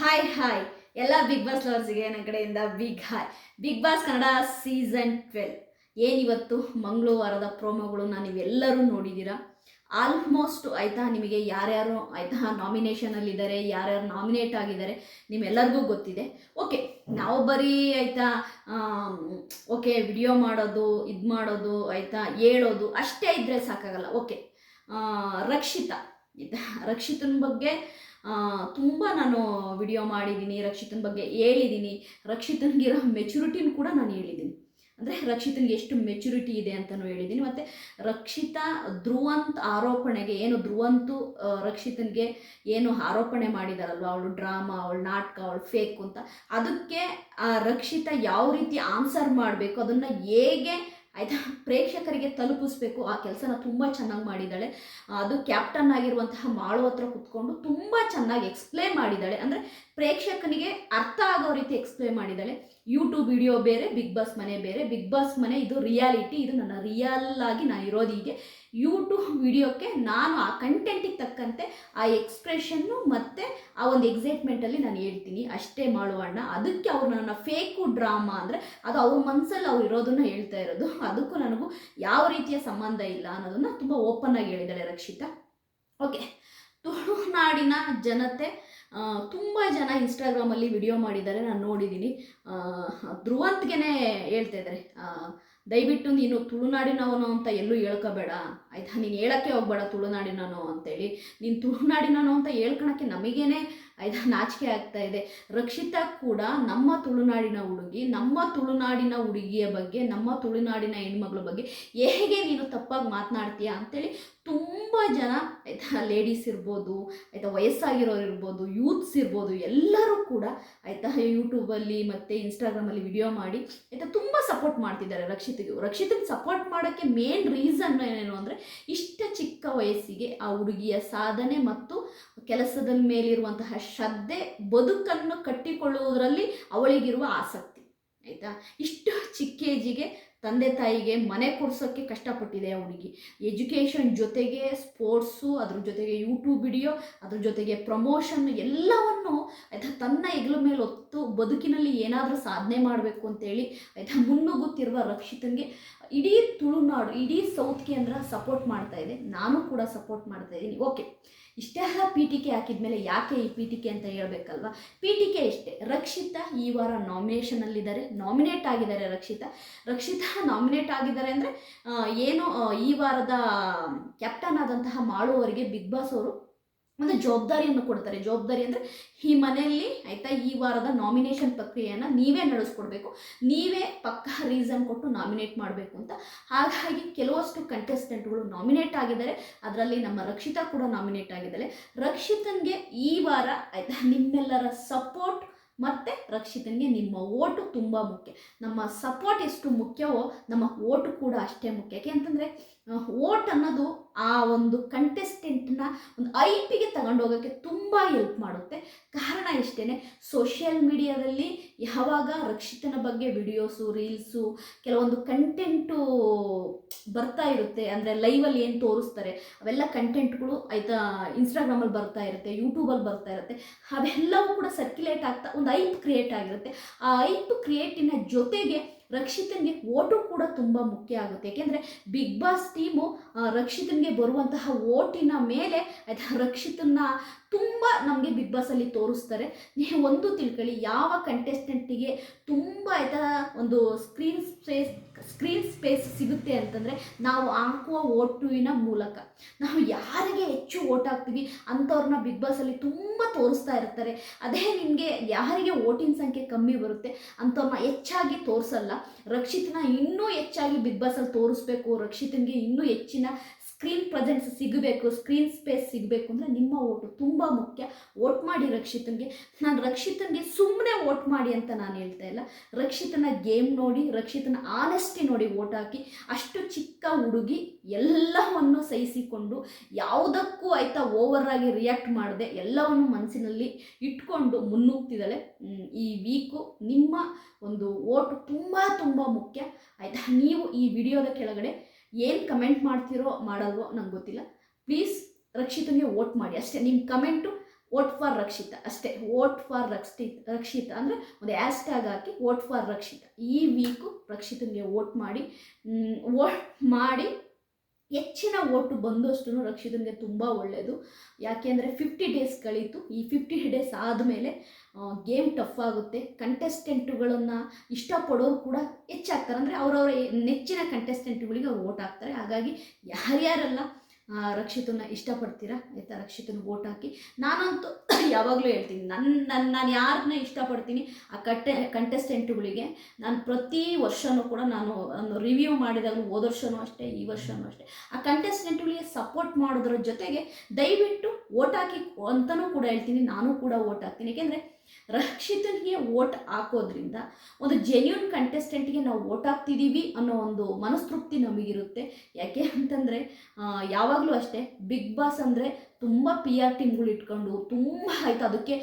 Hi hi ಎಲ್ಲ big Boss ಲವರ್ಸ್ಗೆ ನನ್ನ ಕಡೆಯಿಂದ Bigg hi Bigg Boss Kannada season twelve ಏನಿವತ್ತು ಮಂಗಳವಾರದ ಪ್ರೋಮೋಗಳನ್ನ ನೀವೆಲ್ಲರೂ ನೋಡಿದ್ದೀರಾ? ಆಲ್ಮೋಸ್ಟ್ ಆಯಿತಾ? ನಿಮಗೆ ಯಾರ್ಯಾರು ಆಯಿತಾ? ನಾಮಿನೇಷನಲ್ಲಿದ್ದಾರೆ ಯಾರ್ಯಾರು ನಾಮಿನೇಟ್ ಆಗಿದ್ದಾರೆ, ನಿಮ್ಮೆಲ್ಲರಿಗೂ ಗೊತ್ತಿದೆ. ಓಕೆ ನಾವು ಬರೀ ಆಯಿತಾ ಓಕೆ ವಿಡಿಯೋ ಮಾಡೋದು, ಇದು ಮಾಡೋದು, ಆಯಿತಾ, ಹೇಳೋದು, ಅಷ್ಟೇ ಇದ್ದರೆ ಸಾಕಾಗಲ್ಲ. ಓಕೆ ರಕ್ಷಿತಾ. ರಕ್ಷಿತನ ಬಗ್ಗೆ ತುಂಬ ನಾನು ವಿಡಿಯೋ ಮಾಡಿದ್ದೀನಿ, ರಕ್ಷಿತನ ಬಗ್ಗೆ ಹೇಳಿದ್ದೀನಿ. ರಕ್ಷಿತನಿಗಿರೋ ಮೆಚುರಿಟಿನ ಕೂಡ ನಾನು ಹೇಳಿದ್ದೀನಿ. ಅಂದರೆ ರಕ್ಷಿತನಿಗೆ ಎಷ್ಟು ಮೆಚುರಿಟಿ ಇದೆ ಅಂತಲೂ ಹೇಳಿದ್ದೀನಿ. ಮತ್ತು ರಕ್ಷಿತಾ ಧ್ರುವಂತ್ ಆರೋಪಣೆಗೆ, ಏನು ಧ್ರುವಂತು ರಕ್ಷಿತನಿಗೆ ಏನು ಆರೋಪಣೆ ಮಾಡಿದಾರಲ್ವ? ಅವಳು ಡ್ರಾಮಾ ಅವಳು ನಾಟಕ, ಅವಳು ಫೇಕ್ ಅಂತ. ಅದಕ್ಕೆ ರಕ್ಷಿತಾ ಯಾವ ರೀತಿ ಆನ್ಸರ್ ಮಾಡಬೇಕು? ಅದನ್ನು ಹೇಗೆ ಆಯಿತಾ? ಪ್ರೇಕ್ಷಕರಿಗೆ ತಲುಪಿಸ್ಬೇಕು. ಆ ಕೆಲಸನ ತುಂಬ ಚೆನ್ನಾಗಿ ಮಾಡಿದ್ದಾಳೆ. ಅದು ಕ್ಯಾಪ್ಟನ್ ಆಗಿರುವಂತಹ ಮಾಳು ಹತ್ರ ಕುತ್ಕೊಂಡು ತುಂಬ ಚೆನ್ನಾಗಿ ಎಕ್ಸ್ಪ್ಲೇನ್ ಮಾಡಿದ್ದಾಳೆ. ಅಂದರೆ ಪ್ರೇಕ್ಷಕನಿಗೆ ಅರ್ಥ ಆಗೋ ರೀತಿ ಎಕ್ಸ್ಪ್ಲೇನ್ ಮಾಡಿದ್ದಾಳೆ. ಯೂಟ್ಯೂಬ್ ವಿಡಿಯೋ ಬೇರೆ ಬಿಗ್ ಬಾಸ್ ಮನೆ ಬೇರೆ. ಬಿಗ್ ಬಾಸ್ ಮನೆ ಇದು ರಿಯಾಲಿಟಿ ಇದು ನನ್ನ ರಿಯಲ್ ಆಗಿ ನಾನು ಇರೋದು ಹೀಗೆ. ಯೂಟ್ಯೂಬ್ ವಿಡಿಯೋಕ್ಕೆ ನಾನು ಆ ಕಂಟೆಂಟಿಗೆ ತಕ್ಕಂತೆ ಆ ಎಕ್ಸ್ಪ್ರೆಷನ್ನು ಮತ್ತು ಆ ಒಂದು ಎಕ್ಸೈಟ್ಮೆಂಟಲ್ಲಿ ನಾನು ಹೇಳ್ತೀನಿ. ಅಷ್ಟೇ ಮಾಡುವಣ್ಣ ಅದಕ್ಕೆ ಅವ್ರು ನನ್ನ ಫೇಕು ಡ್ರಾಮಾ ಅಂದರೆ ಅದು ಅವ್ರ ಮನಸ್ಸಲ್ಲಿ ಅವ್ರು ಇರೋದನ್ನ ಹೇಳ್ತಾ ಇರೋದು. ಅದಕ್ಕೂ ನನಗೂ ಯಾವ ರೀತಿಯ ಸಂಬಂಧ ಇಲ್ಲ ಅನ್ನೋದನ್ನು ತುಂಬ ಓಪನ್ ಆಗಿ ಹೇಳಿದ್ದಾಳೆ ರಕ್ಷಿತಾ. ಓಕೆ ತುಳುನಾಡಿನ ಜನತೆ ತುಂಬ ಜನ ಇನ್ಸ್ಟಾಗ್ರಾಮಲ್ಲಿ ವಿಡಿಯೋ ಮಾಡಿದ್ದಾರೆ, ನಾನು ನೋಡಿದ್ದೀನಿ ಧ್ರುವಂತ್ಗೆನೇ ಹೇಳ್ತಾ ಇದ್ದಾರೆ ದಯವಿಟ್ಟು ನೀನು ತುಳುನಾಡಿನವನು ಅಂತ ಎಲ್ಲೂ ಹೇಳ್ಕೋಬೇಡ. ಆಯಿತಾ? ನೀನು ಹೇಳೋಕ್ಕೆ ಹೋಗ್ಬೇಡ ತುಳುನಾಡಿನವನು ಅಂತೇಳಿ. ನೀನು ತುಳುನಾಡಿನವನು ಅಂತ ಹೇಳ್ಕೊಳಕ್ಕೆ ನಮಗೇನೆ, ಆಯ್ತಾ, ನಾಚಿಕೆ ಆಗ್ತಾ ಇದೆ. ರಕ್ಷಿತಾ ಕೂಡ ನಮ್ಮ ತುಳುನಾಡಿನ ಹುಡುಗಿ, ನಮ್ಮ ತುಳುನಾಡಿನ ಹುಡುಗಿಯ ಬಗ್ಗೆ, ನಮ್ಮ ತುಳುನಾಡಿನ ಹೆಣ್ಮಗಳ ಬಗ್ಗೆ ಹೇಗೆ ನೀನು ತಪ್ಪಾಗಿ ಮಾತನಾಡ್ತೀಯ ಅಂತೇಳಿ ತುಂಬ ಜನ ಆಯಿತಾ ಲೇಡೀಸ್ ಇರ್ಬೋದು, ಆಯಿತಾ, ವಯಸ್ಸಾಗಿರೋರು ಇರ್ಬೋದು ಯೂತ್ಸ್ ಇರ್ಬೋದು, ಎಲ್ಲರೂ ಕೂಡ ಆಯಿತಾ ಯೂಟ್ಯೂಬಲ್ಲಿ ಮತ್ತು ಇನ್ಸ್ಟಾಗ್ರಾಮಲ್ಲಿ ವಿಡಿಯೋ ಮಾಡಿ, ಆಯಿತಾ, ತುಂಬ ಸಪೋರ್ಟ್ ಮಾಡ್ತಿದ್ದಾರೆ ರಕ್ಷಿತಿಗೆ. ರಕ್ಷಿತನ ಸಪೋರ್ಟ್ ಮಾಡೋಕ್ಕೆ ಮೇನ್ ರೀಸನ್ ಏನೇನು ಅಂದರೆ, ಇಷ್ಟ ಚಿಕ್ಕ ವಯಸ್ಸಿಗೆ ಆ ಹುಡುಗಿಯ ಸಾಧನೆ ಮತ್ತು ಕೆಲಸದ ಮೇಲಿರುವಂತಹ ಶ್ರದ್ಧೆ, ಬದುಕನ್ನು ಕಟ್ಟಿಕೊಳ್ಳುವುದರಲ್ಲಿ ಅವಳಿಗಿರುವ ಆಸಕ್ತಿ, ಆಯಿತಾ. ಇಷ್ಟು ಚಿಕ್ಕ ಏಜಿಗೆ ತಂದೆ ತಾಯಿಗೆ ಮನೆ ಕೊಡ್ಸೋಕ್ಕೆ ಕಷ್ಟಪಟ್ಟಿದೆ ಅವನಿಗೆ. ಎಜುಕೇಷನ್ ಜೊತೆಗೆ ಸ್ಪೋರ್ಟ್ಸು ಅದ್ರ ಜೊತೆಗೆ ಯೂಟ್ಯೂಬ್ ವಿಡಿಯೋ ಅದ್ರ ಜೊತೆಗೆ ಪ್ರಮೋಷನ್ ಎಲ್ಲವನ್ನು ಆಯಿತಾ ತನ್ನ ಹೆಗ್ಲ ಮೇಲೆ ಹೊತ್ತು ಬದುಕಿನಲ್ಲಿ ಏನಾದರೂ ಸಾಧನೆ ಮಾಡಬೇಕು ಅಂತೇಳಿ ಆಯಿತಾ ಮುನ್ನುಗ್ಗುತ್ತಿರುವ ರಕ್ಷಿತನಿಗೆ ಇಡೀ ತುಳುನಾಡು, ಇಡೀ ಸೌತ್ ಕೇಂದ್ರ ಸಪೋರ್ಟ್ ಮಾಡ್ತಾ ಇದೆ. ನಾನು ಕೂಡ ಸಪೋರ್ಟ್ ಮಾಡ್ತಾ ಇದ್ದೀನಿ. ಓಕೆ ಇಷ್ಟೆಲ್ಲ ಪಿ ಟಿ ಕೆ ಹಾಕಿದ್ಮೇಲೆ ಯಾಕೆ ಈ ಪಿ ಟಿ ಕೆ ಅಂತ ಹೇಳ್ಬೇಕಲ್ವಾ? ಪಿ ಟಿ ಕೆ ಇಷ್ಟೇ. ರಕ್ಷಿತಾ ಈ ವಾರ ನಾಮಿನೇಷನಲ್ಲಿದ್ದಾರೆ ನಾಮಿನೇಟ್ ಆಗಿದ್ದಾರೆ ರಕ್ಷಿತಾ. ರಕ್ಷಿತಾ ನಾಮಿನೇಟ್ ಆಗಿದ್ದಾರೆ ಅಂದರೆ ಏನು ಈ ವಾರದ ಕ್ಯಾಪ್ಟನ್ ಆದಂತಹ ಮಾಡುವವರಿಗೆ ಬಿಗ್ ಬಾಸ್ ಅವರು ಒಂದು ಜವಾಬ್ದಾರಿಯನ್ನು ಕೊಡ್ತಾರೆ. ಜವಾಬ್ದಾರಿ ಅಂದರೆ ಈ ಮನೆಯಲ್ಲಿ ಆಯಿತಾ ಈ ವಾರದ ನಾಮಿನೇಷನ್ ಪ್ರಕ್ರಿಯೆಯನ್ನು ನೀವೇ ನಡೆಸ್ಕೊಡ್ಬೇಕು. ನೀವೇ ಪಕ್ಕ ರೀಸನ್ ಕೊಟ್ಟು ನಾಮಿನೇಟ್ ಮಾಡಬೇಕು ಅಂತ. ಹಾಗಾಗಿ ಕೆಲವಷ್ಟು ಕಂಟೆಸ್ಟೆಂಟ್ಗಳು ನಾಮಿನೇಟ್ ಆಗಿದ್ದಾರೆ. ಅದರಲ್ಲಿ ನಮ್ಮ ರಕ್ಷಿತಾ ಕೂಡ ನಾಮಿನೇಟ್ ಆಗಿದ್ದಾಳೆ. ರಕ್ಷಿತನ್ಗೆ ಈ ವಾರ ಆಯಿತಾ ನಿಮ್ಮೆಲ್ಲರ ಸಪೋರ್ಟ್ ಮತ್ತು ರಕ್ಷಿತನ್ಗೆ ನಿಮ್ಮ ಓಟು ತುಂಬ ಮುಖ್ಯ. ನಮ್ಮ ಸಪೋರ್ಟ್ ಎಷ್ಟು ಮುಖ್ಯವೋ ನಮ್ಮ ಓಟು ಕೂಡ ಅಷ್ಟೇ ಮುಖ್ಯ. ಯಾಕೆ ಅಂತಂದರೆ ಓಟ್ ಅನ್ನೋದು ಆ ಒಂದು ಕಂಟೆಸ್ಟೆಂಟ್ನ ಒಂದು ಐಪಿಗೆ ತಗೊಂಡೋಗೋಕ್ಕೆ ತುಂಬ ಹೆಲ್ಪ್ ಮಾಡುತ್ತೆ. ಕಾರಣ ಇಷ್ಟೇ ಸೋಷಿಯಲ್ ಮೀಡಿಯಾದಲ್ಲಿ ಯಾವಾಗ ರಕ್ಷಿತನ ಬಗ್ಗೆ ವಿಡಿಯೋಸು ರೀಲ್ಸು ಕೆಲವೊಂದು ಕಂಟೆಂಟು ಬರ್ತಾ ಇರುತ್ತೆ, ಅಂದರೆ ಲೈವಲ್ಲಿ ಏನು ತೋರಿಸ್ತಾರೆ, ಅವೆಲ್ಲ ಕಂಟೆಂಟ್ಗಳು ಆಯಿತಾ ಇನ್ಸ್ಟಾಗ್ರಾಮಲ್ಲಿ ಬರ್ತಾ ಇರುತ್ತೆ ಯೂಟ್ಯೂಬಲ್ಲಿ ಬರ್ತಾ ಇರುತ್ತೆ, ಅವೆಲ್ಲವೂ ಕೂಡ ಸರ್ಕ್ಯುಲೇಟ್ ಆಗ್ತಾ, ಒಂದು ಐಪ್ ಕ್ರಿಯೇಟ್ ಆಗಿರುತ್ತೆ. ಆ ಐಪ್ ಕ್ರಿಯೇಟಿನ ಜೊತೆಗೆ ರಕ್ಷಿತನಿಗೆ ಓಟು ಕೂಡ ತುಂಬ ಮುಖ್ಯ ಆಗುತ್ತೆ. ಯಾಕೆಂದರೆ ಬಿಗ್ ಬಾಸ್ ಟೀಮು ರಕ್ಷಿತನಿಗೆ ಬರುವಂತಹ ಓಟಿನ ಮೇಲೆ ಆಯಿತಾ ರಕ್ಷಿತನ ತುಂಬ ನಮಗೆ ಬಿಗ್ ಬಾಸಲ್ಲಿ ತೋರಿಸ್ತಾರೆ. ನೀವು ಒಂದು ತಿಳ್ಕೊಳ್ಳಿ ಯಾವ ಕಂಟೆಸ್ಟೆಂಟಿಗೆ ತುಂಬ ಆಯ್ತಾ ಒಂದು ಸ್ಕ್ರೀನ್ ಸ್ಪೇಸ್ ಸ್ಕ್ರೀನ್ ಸ್ಪೇಸ್ ಸಿಗುತ್ತೆ ಅಂತಂದರೆ ನಾವು ಹಾಕುವ ಓಟುವಿನ ಮೂಲಕ. ನಾವು ಯಾರಿಗೆ ಹೆಚ್ಚು ಓಟ್ ಹಾಕ್ತೀವಿ ಅಂಥವ್ರನ್ನ ಬಿಗ್ ಬಾಸಲ್ಲಿ ತುಂಬ ತೋರಿಸ್ತಾ ಇರ್ತಾರೆ. ಅದೇ ನಿಮಗೆ ಯಾರಿಗೆ ಓಟಿನ ಸಂಖ್ಯೆ ಕಮ್ಮಿ ಬರುತ್ತೆ ಅಂಥವ್ರನ್ನ ಹೆಚ್ಚಾಗಿ ತೋರಿಸಲ್ಲ. ರಕ್ಷಿತನ ಇನ್ನೂ ಹೆಚ್ಚಾಗಿ ಬಿಗ್ ಬಾಸಲ್ಲಿ ತೋರಿಸ್ಬೇಕು. ರಕ್ಷಿತನಿಗೆ ಇನ್ನೂ ಹೆಚ್ಚಿನ ಸ್ಕ್ರೀನ್ ಪ್ರೆಸೆನ್ಸ್ ಸಿಗಬೇಕು, ಸ್ಕ್ರೀನ್ ಸ್ಪೇಸ್ ಸಿಗಬೇಕು ಅಂದರೆ ನಿಮ್ಮ ಓಟು ತುಂಬ ಮುಖ್ಯ. ಓಟ್ ಮಾಡಿ ರಕ್ಷಿತನ್ಗೆ. ನಾನು ರಕ್ಷಿತನಿಗೆ ಸುಮ್ಮನೆ ಓಟ್ ಮಾಡಿ ಅಂತ ನಾನು ಹೇಳ್ತಾ ಇಲ್ಲ. ರಕ್ಷಿತನ ಗೇಮ್ ನೋಡಿ, ರಕ್ಷಿತನ ಆನೆಸ್ಟಿ ನೋಡಿ ಓಟ್ ಹಾಕಿ, ಅಷ್ಟು ಚಿಕ್ಕ ಹುಡುಗಿ ಎಲ್ಲವನ್ನು ಸಹಿಸಿಕೊಂಡು, ಯಾವುದಕ್ಕೂ ಆಯಿತಾ ಓವರ್ ಆಗಿ ರಿಯಾಕ್ಟ್ ಮಾಡದೆ, ಎಲ್ಲವನ್ನು ಮನಸ್ಸಿನಲ್ಲಿ ಇಟ್ಕೊಂಡು ಮುನ್ನುಗ್ತಿದ್ದಾಳೆ. ಈ ವೀಕು ನಿಮ್ಮ ಒಂದು ಓಟು ತುಂಬ ತುಂಬ ಮುಖ್ಯ. ಆಯಿತಾ? ನೀವು ಈ ವಿಡಿಯೋದ ಕೆಳಗಡೆ ಏನು ಕಮೆಂಟ್ ಮಾಡ್ತೀರೋ ಮಾಡಲ್ವೋ ನಂಗೆ ಗೊತ್ತಿಲ್ಲ. ಪ್ಲೀಸ್ ರಕ್ಷಿತನಿಗೆ ವೋಟ್ ಮಾಡಿ. ಅಷ್ಟೇ ನಿಮ್ಮ ಕಮೆಂಟು ವೋಟ್ ಫಾರ್ ರಕ್ಷಿತ. ಅಷ್ಟೇ ವೋಟ್ ಫಾರ್ ರಕ್ಷಿತ್ ರಕ್ಷಿತ ಅಂದರೆ ಒಂದು ಆ್ಯಸ್ ಟ್ಯಾಗ್ ಹಾಕಿ ವೋಟ್ ಫಾರ್ ರಕ್ಷಿತ. ಈ ವೀಕು ರಕ್ಷಿತನಿಗೆ ವೋಟ್ ಮಾಡಿ ವೋಟ್ ಮಾಡಿ ಹೆಚ್ಚಿನ ಓಟು ಬಂದಷ್ಟು ರಕ್ಷಿತನಿಗೆ ತುಂಬ ಒಳ್ಳೆಯದು ಯಾಕೆಂದರೆ ಫಿಫ್ಟಿ ಡೇಸ್ ಕಳೀತು. ಈ ಫಿಫ್ಟಿ ಡೇಸ್ ಆದಮೇಲೆ ಗೇಮ್ ಟಫ್ ಆಗುತ್ತೆ. ಕಂಟೆಸ್ಟೆಂಟುಗಳನ್ನು ಇಷ್ಟಪಡೋರು ಕೂಡ ಹೆಚ್ಚಾಗ್ತಾರೆ. ಅಂದರೆ ಅವರವರ ನೆಚ್ಚಿನ ಕಂಟೆಸ್ಟೆಂಟ್ಗಳಿಗೆ ಅವ್ರು ಓಟ್ ಹಾಕ್ತಾರೆ. ಹಾಗಾಗಿ ಯಾರ್ಯಾರೆಲ್ಲ ರಕ್ಷಿತನ ಇಷ್ಟಪಡ್ತೀರಾ? ಆಯಿತಾ? ರಕ್ಷಿತನ ಓಟ್ ಹಾಕಿ. ನಾನಂತೂ ಯಾವಾಗಲೂ ಹೇಳ್ತೀನಿ ನನ್ನ ನನ್ನ ನಾನು ಯಾರನ್ನ ಇಷ್ಟಪಡ್ತೀನಿ ಆ ಕಟ್ಟೆ ಕಂಟೆಸ್ಟೆಂಟುಗಳಿಗೆ ನಾನು ಪ್ರತಿ ವರ್ಷವೂ ಕೂಡ ನಾನು ರಿವ್ಯೂ ಮಾಡಿದಾಗ ಹೋದ ವರ್ಷವೂ ಅಷ್ಟೇ, ಈ ವರ್ಷವೂ ಅಷ್ಟೇ. ಆ ಕಂಟೆಸ್ಟೆಂಟ್ಗಳಿಗೆ ಸಪೋರ್ಟ್ ಮಾಡೋದ್ರ ಜೊತೆಗೆ ದಯವಿಟ್ಟು ಓಟ್ ಹಾಕಿ ಅಂತಲೂ ಕೂಡ ಹೇಳ್ತೀನಿ, ನಾನು ಕೂಡ ಓಟ್ ಹಾಕ್ತೀನಿ. ಏಕೆಂದರೆ ರಕ್ಷಿತನಿಗೆ ವೋಟ್ ಹಾಕೋದ್ರಿಂದ ಒಂದು ಜೆನ್ಯೂನ್ ಕಂಟೆಸ್ಟೆಂಟ್ಗೆ ನಾವು ವೋಟ್ ಹಾಕ್ತಿದ್ದೀವಿ ಅನ್ನೋ ಒಂದು ಮನಸ್ತೃಪ್ತಿ ನಮಗಿರುತ್ತೆ. ಯಾಕೆ ಅಂತಂದರೆ ಯಾವಾಗಲೂ ಅಷ್ಟೇ ಬಿಗ್ ಬಾಸ್ ಅಂದರೆ ತುಂಬ ಪಿ ಆರ್ ಟೀಮ್ಗಳು ಇಟ್ಕೊಂಡು ತುಂಬ ಆಯ್ತು. ಅದಕ್ಕೆ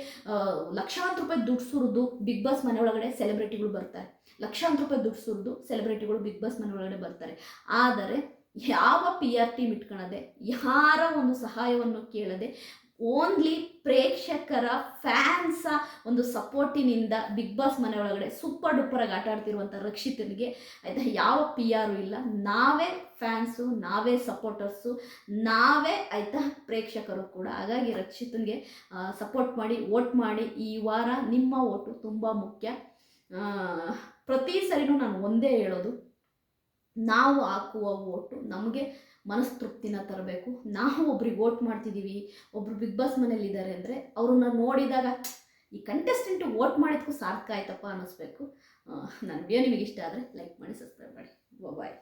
ಲಕ್ಷಾಂತರ ರೂಪಾಯಿ ದುಡ್ಡು ಸುರಿದು ಬಿಗ್ ಬಾಸ್ ಮನೆ ಒಳಗಡೆ ಸೆಲೆಬ್ರಿಟಿಗಳು ಬರ್ತಾರೆ. ಲಕ್ಷಾಂತರ ರೂಪಾಯಿ ದುಡ್ಡು ಸುರಿದು ಸೆಲೆಬ್ರಿಟಿಗಳು ಬಿಗ್ ಬಾಸ್ ಮನೆ ಒಳಗಡೆ ಬರ್ತಾರೆ. ಆದರೆ, ಯಾವ ಪಿ ಆರ್ ಟೀಮ್ ಇಟ್ಕೊಳ್ಳದೆ ಯಾರ ಒಂದು ಸಹಾಯವನ್ನು ಕೇಳದೆ ಓನ್ಲಿ ಪ್ರೇಕ್ಷಕರ ಫ್ಯಾನ್ಸ ಒಂದು ಸಪೋರ್ಟಿನಿಂದ ಬಿಗ್ ಬಾಸ್ ಮನೆ ಒಳಗಡೆ ಸೂಪರ್ ಡೂಪರಾಗಿ ಆಟ ಆಡ್ತಿರುವಂಥ ರಕ್ಷಿತನಿಗೆ ಆಯಿತಾ, ಯಾವ ಪಿ ಆರು ಇಲ್ಲ. ನಾವೇ ಫ್ಯಾನ್ಸು ನಾವೇ ಸಪೋರ್ಟರ್ಸು ನಾವೇ ಆಯಿತಾ ಪ್ರೇಕ್ಷಕರು ಕೂಡ. ಹಾಗಾಗಿ ರಕ್ಷಿತನಿಗೆ ಸಪೋರ್ಟ್ ಮಾಡಿ ವೋಟ್ ಮಾಡಿ ಈ ವಾರ ನಿಮ್ಮ ಓಟು ತುಂಬ ಮುಖ್ಯ. ಪ್ರತಿ ಸರಿನೂ ನಾನು ಒಂದೇ ಹೇಳೋದು. ನಾವು ಹಾಕುವ ಓಟು ನಮಗೆ ಮನಸ್ತೃಪ್ತಿನ ತರಬೇಕು. ನಾವು ಒಬ್ರಿಗೆ ವೋಟ್ ಮಾಡ್ತಿದ್ದೀವಿ ಒಬ್ರು ಬಿಗ್ ಬಾಸ್ ಮನೇಲಿದ್ದಾರೆ ಅಂದರೆ ಅವ್ರನ್ನ ನೋಡಿದಾಗ ಈ ಕಂಟೆಸ್ಟೆಂಟು ವೋಟ್ ಮಾಡಿದ್ಕೂ ಸಾರ್ಥಕ ಆಯ್ತಪ್ಪ ಅನ್ನಿಸ್ಬೇಕು. ನನ್ನ ವಿಡಿಯೋ ನಿಮಗೆ ಇಷ್ಟ ಆದರೆ ಲೈಕ್ ಮಾಡಿ ಸಬ್ಸ್ಕ್ರೈಬ್ ಮಾಡಿ. ಬಾಯ್